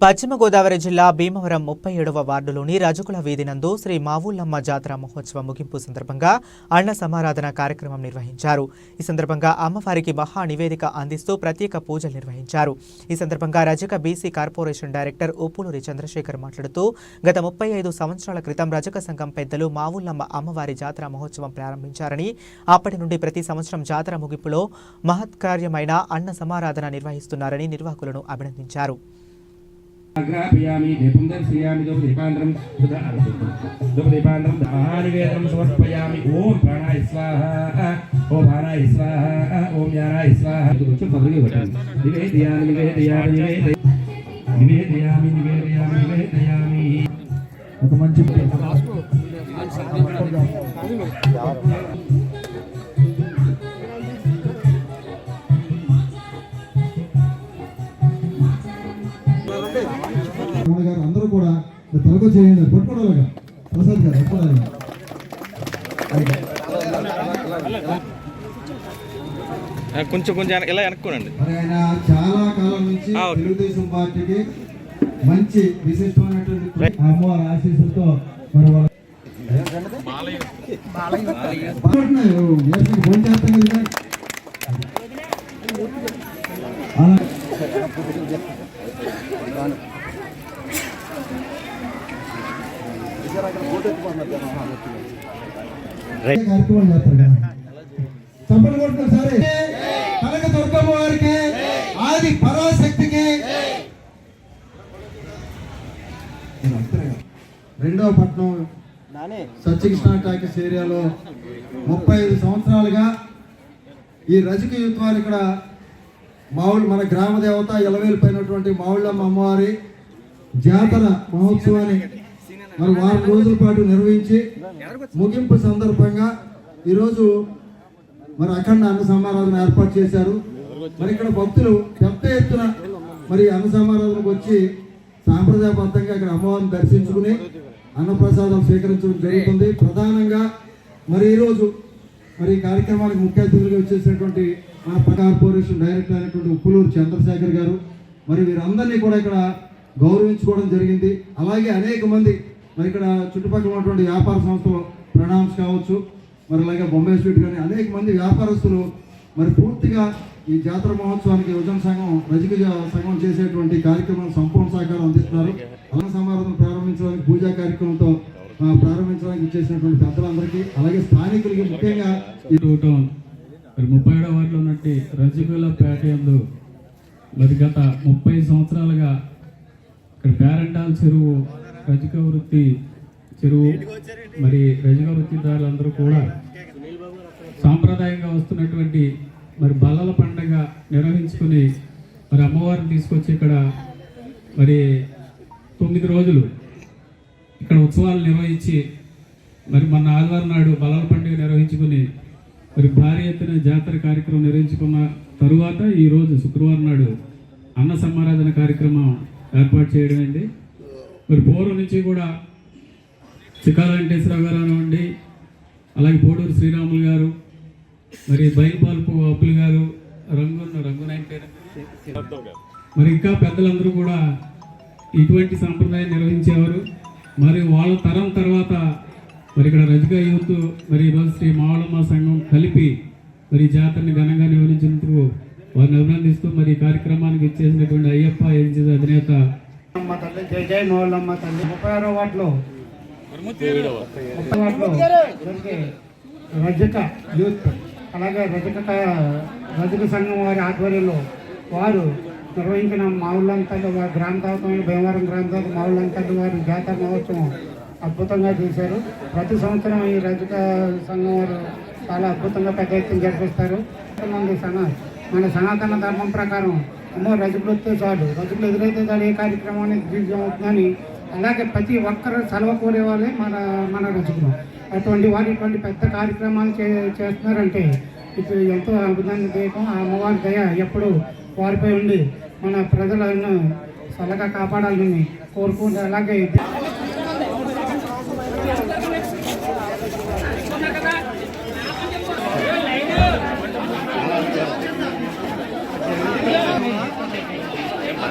పశ్చిమ గోదావరి జిల్లా భీమవరం ముప్పై ఏడవ వార్డులోని రజకుల వీధి నందు శ్రీ మావుల్లమ్మ జాతర మహోత్సవ ముగింపు సందర్భంగా అన్న సమారాధన కార్యక్రమం నిర్వహించారు. ఈ సందర్భంగా అమ్మవారికి మహా నివేదిక అందిస్తూ ప్రత్యేక పూజలు నిర్వహించారు. ఈ సందర్భంగా Rajaka BC corporation director Uppuluri Chandrasekhar మాట్లాడుతూ గత ముప్పై ఐదు సంవత్సరాల క్రితం రజక సంఘం పెద్దలు మావుల్లమ్మ అమ్మవారి జాతర మహోత్సవం ప్రారంభించారని అప్పటి నుండి ప్రతి సంవత్సరం జాతర ముగింపులో మహత్కార్యమైన అన్న సమారాధన నిర్వహిస్తున్నారని నిర్వాహకులను అభినందించారు. ఆగ్రాపయామి దీపం దర్శయామి ధూపదీపాంతరం ధూపదీపాంతరం మహానివేదనం సమర్పయామి ఓం ప్రాణాయ స్వాహ ఓం ప్రాణాయ స్వాహ ఓం జ్ఞానాయ స్వాహ కొంచెం పదవి పెట్టండి నివేదయామి నివేదయామి నివేద నివేదయామి నివేదయామి నివేదయామి ఒక మంచి రమణ గారు అందరూ కూడా తలకు చేయండి పట్టుకోవడాలిగా ప్రసాద్ గారు పట్టుకోవాలి కొంచెం కొంచెం ఇలా వెనక్కోనండి. ఆయన చాలా కాలం నుంచి. తెలుగుదేశం పార్టీకి మంచి విశిష్టమైనటువంటి అమ్మవారి ఆశీస్సులతో మరి వాళ్ళ అలా కార్యక్రమం కొడుతున్నారు సరే కనక దుర్గమ్మ వారికి ఆది పరాశక్తికి రెండవ పట్నం సత్యకృష్ణ టాకీస్ ఏరియాలో ముప్పై ఐదు సంవత్సరాలుగా ఈ రజక యూత్ ఇక్కడ మావులు మన గ్రామ దేవత ఎలవేలిపోయినటువంటి మావుళ్ళమ్మ అమ్మవారి జాతర మహోత్సవాన్ని మరి వారం రోజుల పాటు నిర్వహించి ముగింపు సందర్భంగా ఈరోజు మరి అఖండ అన్న సమారాధన ఏర్పాటు చేశారు. మరి ఇక్కడ భక్తులు పెద్ద ఎత్తున మరి అన్న సమారాధనకు వచ్చి సాంప్రదాయబద్ధంగా ఇక్కడ అమ్మవారిని దర్శించుకుని అన్నప్రసాదం స్వీకరించడం జరుగుతుంది. ప్రధానంగా మరి ఈరోజు మరి ఈ కార్యక్రమానికి ముఖ్య అతిథులుగా వచ్చేసినటువంటి మన కార్పొరేషన్ డైరెక్టర్ అయినటువంటి ఉప్పులూరు చంద్రశేఖర్ గారు. మరి వీరందరినీ కూడా ఇక్కడ గౌరవించుకోవడం జరిగింది. అలాగే అనేక మంది మరి ఇక్కడ చుట్టుపక్కల ఉన్నటువంటి వ్యాపార సంస్థలు ప్రణామ్స్ కావచ్చు. మరి అలాగే బొంబాయి స్వీట్ కానీ అనేక మంది వ్యాపారస్తులు మరి పూర్తిగా ఈ జాతర మహోత్సవానికి యువజన సంఘం రజక సంఘం చేసేటువంటి కార్యక్రమం సంపూర్ణ సహకారం అందిస్తున్నారు. అన్న సమారాధన ప్రారంభించడానికి పూజా కార్యక్రమంతో ప్రారంభించడానికి ఇచ్చేసినటువంటి పెద్దలందరికీ అలాగే స్థానికులకి ముఖ్యంగా ఈ టూటం మరి ముప్పై ఏడవ వార్డులో ఉన్నట్టు రజకుల పేట మరి గత ముప్పై సంవత్సరాలుగా ఇక్కడ పేరంటాల చెరువు రజక వృత్తి చెరువు మరి రజక వృత్తిదారులందరూ కూడా సాంప్రదాయంగా వస్తున్నటువంటి మరి బల్లల పండగ నిర్వహించుకుని మరి అమ్మవారిని తీసుకొచ్చి ఇక్కడ మరి తొమ్మిది రోజులు ఇక్కడ ఉత్సవాలు నిర్వహించి మరి మొన్న ఆదివారం నాడు బలాల పండుగ నిర్వహించుకుని మరి భారీ ఎత్తున జాతర కార్యక్రమం నిర్వహించుకున్న తరువాత ఈరోజు శుక్రవారం నాడు అన్న సమారాధన కార్యక్రమం ఏర్పాటు చేయడం మరి పూర్వం నుంచి కూడా చికాల వెంకటేశ్వరరావు గారు అనివ్వండి అలాగే పోడూరు శ్రీరాములు గారు మరి బయలుపాల్పు అప్పులు గారు రంగున్న రంగునాయన పేరు మరి ఇంకా పెద్దలందరూ కూడా ఇటువంటి సాంప్రదాయం నిర్వహించేవారు. మరి వాళ్ళ తరం తర్వాత మరి ఇక్కడ రజిక యూత్ మరి ఈరోజు శ్రీ మావళమ్మ సంఘం కలిపి మరి జాతరని ఘనంగా నిర్వహించినందుకు వారిని అభినందిస్తూ మరి కార్యక్రమానికి ఇచ్చేసినటువంటి అయ్యప్ప ఏజెన్సీ అధినేత అమ్మ తల్లి జై జై మౌలమ్మ తల్లి. ముప్పై ఆరో వాటిలో ముప్పై వాటిలో రజక యూత్ అలాగే రజక రజక సంఘం వారి ఆధ్వర్యంలో వారు నిర్వహించిన మావులంతలు వారి గ్రామ భీమవరం గ్రామ మావులంతలు వారి జాతర మహోత్సవం అద్భుతంగా చేశారు. ప్రతి సంవత్సరం ఈ రజక సంఘం వారు చాలా అద్భుతంగా పెద్ద ఎత్తున జరిపిస్తారు. మంది మన సనాతన ధర్మం ప్రకారం ఎన్నో రజకులతో చాలు. రజకులు ఎదురైతే చాలు ఏ కార్యక్రమాన్ని దివ్యం అవుతుందని అలాగే ప్రతి ఒక్కరు సెలవు కోరే వాళ్ళే మన మన రజకులు. అటువంటి వారు ఇటువంటి పెద్ద కార్యక్రమాలు చే చేస్తున్నారంటే ఇది ఎంతో అభినందనీయం ఆ అమ్మవారి దయ ఎప్పుడు వారిపై ఉండి మన ప్రజలను చల్లగా కాపాడాలని కోరుకుంటే అలాగే